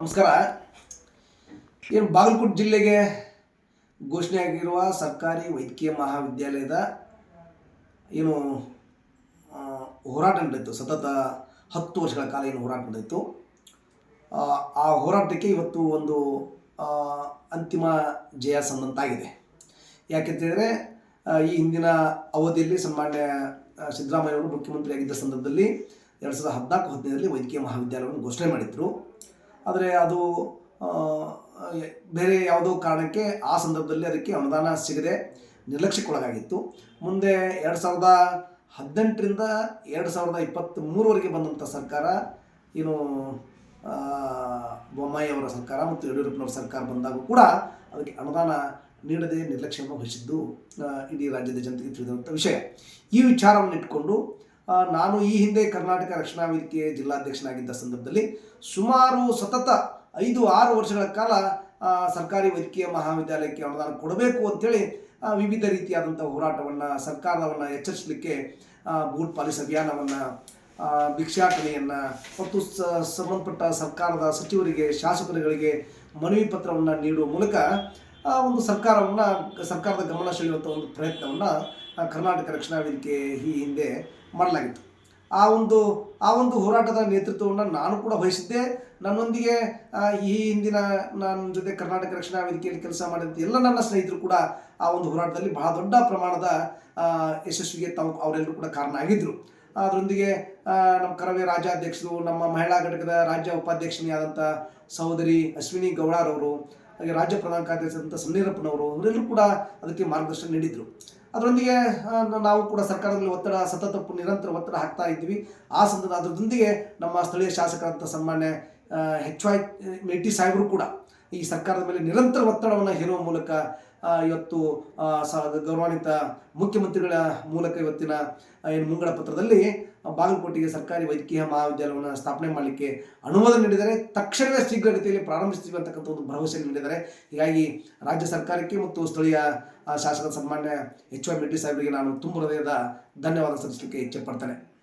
ನಮಸ್ಕಾರ. ಏನು ಬಾಗಲಕೋಟೆ ಜಿಲ್ಲೆಗೆ ಘೋಷಣೆಯಾಗಿರುವ ಸರ್ಕಾರಿ ವೈದ್ಯಕೀಯ ಮಹಾವಿದ್ಯಾಲಯದ ಏನು ಹೋರಾಟ ನಡೆಯಿತು ಸತತ ಹತ್ತು ವರ್ಷಗಳ ಕಾಲ ಏನು ಹೋರಾಟ ನಡೆಯಿತು ಆ, ಹೋರಾಟಕ್ಕೆ ಇವತ್ತು ಒಂದು ಅಂತಿಮ ಜಯ ಸಂದಂತಾಗಿದೆ. ಯಾಕೆಂತೇಳಿದರೆ ಈ ಹಿಂದಿನ ಅವಧಿಯಲ್ಲಿ ಸನ್ಮಾನ್ಯ ಸಿದ್ದರಾಮಯ್ಯವರು ಮುಖ್ಯಮಂತ್ರಿಯಾಗಿದ್ದ ಸಂದರ್ಭದಲ್ಲಿ ಎರಡು ಸಾವಿರದ ಹದಿನಾಲ್ಕು ಹದಿನೈದರಲ್ಲಿ ವೈದ್ಯಕೀಯ ಮಹಾವಿದ್ಯಾಲಯವನ್ನು ಘೋಷಣೆ ಮಾಡಿದ್ರು. ಆದರೆ ಅದು ಬೇರೆ ಯಾವುದೋ ಕಾರಣಕ್ಕೆ ಆ ಸಂದರ್ಭದಲ್ಲಿ ಅದಕ್ಕೆ ಅನುದಾನ ಸಿಗದೆ ನಿರ್ಲಕ್ಷ್ಯಕ್ಕೊಳಗಾಗಿತ್ತು. ಮುಂದೆ ಎರಡು ಸಾವಿರದ ಹದಿನೆಂಟರಿಂದ ಎರಡು ಸಾವಿರದ ಇಪ್ಪತ್ತ್ ಮೂರವರೆಗೆ ಬಂದಂಥ ಸರ್ಕಾರ, ಏನು ಬೊಮ್ಮಾಯಿ ಅವರ ಸರ್ಕಾರ ಮತ್ತು ಯಡಿಯೂರಪ್ಪನವರ ಸರ್ಕಾರ ಬಂದಾಗ ಕೂಡ ಅದಕ್ಕೆ ಅನುದಾನ ನೀಡದೆ ನಿರ್ಲಕ್ಷ್ಯವನ್ನು ವಹಿಸಿದ್ದು ಇಡೀ ರಾಜ್ಯದ ಜನತೆಗೆ ತಿಳಿದಿರುವಂಥ ವಿಷಯ. ಈ ವಿಚಾರವನ್ನು ಇಟ್ಕೊಂಡು ನಾನು ಈ ಹಿಂದೆ ಕರ್ನಾಟಕ ರಕ್ಷಣಾ ವೇದಿಕೆ ಜಿಲ್ಲಾಧ್ಯಕ್ಷನಾಗಿದ್ದ ಸಂದರ್ಭದಲ್ಲಿ ಸುಮಾರು ಸತತ ಐದು, ಆರು ವರ್ಷಗಳ ಕಾಲ ಸರ್ಕಾರಿ ವೈದ್ಯಕೀಯ ಮಹಾವಿದ್ಯಾಲಯಕ್ಕೆ ಅನುದಾನ ಕೊಡಬೇಕು ಅಂತೇಳಿ ವಿವಿಧ ರೀತಿಯಾದಂಥ ಹೋರಾಟವನ್ನು, ಸರ್ಕಾರವನ್ನು ಎಚ್ಚರಿಸಲಿಕ್ಕೆ ಬೂಟ್ ಪಾಲಿಸ್ ಅಭಿಯಾನವನ್ನು ಭಿಕ್ಷಾಟನೆಯನ್ನು ಮತ್ತು ಸಂಬಂಧಪಟ್ಟ ಸರ್ಕಾರದ ಸಚಿವರಿಗೆ, ಶಾಸಕರುಗಳಿಗೆ ಮನವಿ ಪತ್ರವನ್ನು ನೀಡುವ ಮೂಲಕ ಆ ಒಂದು ಸರ್ಕಾರವನ್ನು, ಸರ್ಕಾರದ ಗಮನ ಸೆಳೆಯುವಂಥ ಒಂದು ಪ್ರಯತ್ನವನ್ನು ಕರ್ನಾಟಕ ರಕ್ಷಣಾ ವೇದಿಕೆ ಈ ಹಿಂದೆ ಮಾಡಲಾಗಿತ್ತು. ಆ ಒಂದು ಆ ಒಂದು ಹೋರಾಟದ ನೇತೃತ್ವವನ್ನು ನಾನು ಕೂಡ ವಹಿಸಿದ್ದೆ. ನನ್ನೊಂದಿಗೆ ಈ ಹಿಂದಿನ ನನ್ನ ಜೊತೆ ಕರ್ನಾಟಕ ರಕ್ಷಣಾ ವೇದಿಕೆಯಲ್ಲಿ ಕೆಲಸ ಮಾಡಿದ ಎಲ್ಲ ನನ್ನ ಸ್ನೇಹಿತರು ಕೂಡ ಆ ಒಂದು ಹೋರಾಟದಲ್ಲಿ ಬಹಳ ದೊಡ್ಡ ಪ್ರಮಾಣದ ಯಶಸ್ವಿಗೆ ತಾವು, ಅವರೆಲ್ಲರೂ ಕೂಡ ಕಾರಣ ಆಗಿದ್ದರು ಅದರೊಂದಿಗೆ ನಮ್ಮ ಕರವೇ ರಾಜ್ಯಾಧ್ಯಕ್ಷರು, ನಮ್ಮ ಮಹಿಳಾ ಘಟಕದ ರಾಜ್ಯ ಉಪಾಧ್ಯಕ್ಷನಿಯಾದಂಥ ಸಹೋದರಿ ಅಶ್ವಿನಿ ಗೌಡರವರು ಹಾಗೆ ರಾಜ್ಯ ಪ್ರಧಾನ ಕಾರ್ಯದರ್ಶಿಯಾದಂಥ ಸಮೀರಪ್ಪನವರು ಅವರೆಲ್ಲರೂ ಕೂಡ ಅದಕ್ಕೆ ಮಾರ್ಗದರ್ಶನ ನೀಡಿದರು. ಅದರೊಂದಿಗೆ ನಾವು ಕೂಡ ಸರ್ಕಾರದಲ್ಲಿ ಒತ್ತಡ, ಸತತ ನಿರಂತರ ಒತ್ತಡ ಹಾಕ್ತಾ ಇದ್ವಿ ಆ ಸಂದರ್ಭ ಅದರೊಂದಿಗೆ ನಮ್ಮ ಸ್ಥಳೀಯ ಶಾಸಕರಂತ ಸನ್ಮಾನ್ಯ ಹೆಚ್ ವೈ ಮೇಟಿ ಸಾಹೇಬರು ಕೂಡ ಈ ಸರ್ಕಾರದ ಮೇಲೆ ನಿರಂತರ ಒತ್ತಡವನ್ನು ಹೇರುವ ಮೂಲಕ ಇವತ್ತು ಗೌರವಾನ್ವಿತ ಮುಖ್ಯಮಂತ್ರಿಗಳ ಮೂಲಕ ಇವತ್ತಿನ ಏನು ಮುಂಗಡ ಪತ್ರದಲ್ಲಿ ಬಾಗಲಕೋಟೆಗೆ ಸರ್ಕಾರಿ ವೈದ್ಯಕೀಯ ಮಹಾವಿದ್ಯಾಲಯವನ್ನು ಸ್ಥಾಪನೆ ಮಾಡಲಿಕ್ಕೆ ಅನುಮೋದನೆ ನೀಡಿದರೆ ತಕ್ಷಣವೇ ಶೀಘ್ರಗತಿಯಲ್ಲಿ ಪ್ರಾರಂಭಿಸ್ತೀವಿ ಅಂತಕ್ಕಂಥ ಒಂದು ಭರವಸೆ ನೀಡಿದ್ದಾರೆ ಹೀಗಾಗಿ ರಾಜ್ಯ ಸರ್ಕಾರಕ್ಕೆ ಮತ್ತು ಸ್ಥಳೀಯ ಶಾಸಕ ಸನ್ಮಾನ್ಯ ಎಚ್ ವೈ ಮೆಟ್ಟಿ ಸಾಹೇಬರಿಗೆ ನಾನು ತುಂಬ ಹೃದಯದ ಧನ್ಯವಾದ ಸಲ್ಲಿಸಲಿಕ್ಕೆ ಇಚ್ಛೆ ಪಡ್ತೇನೆ.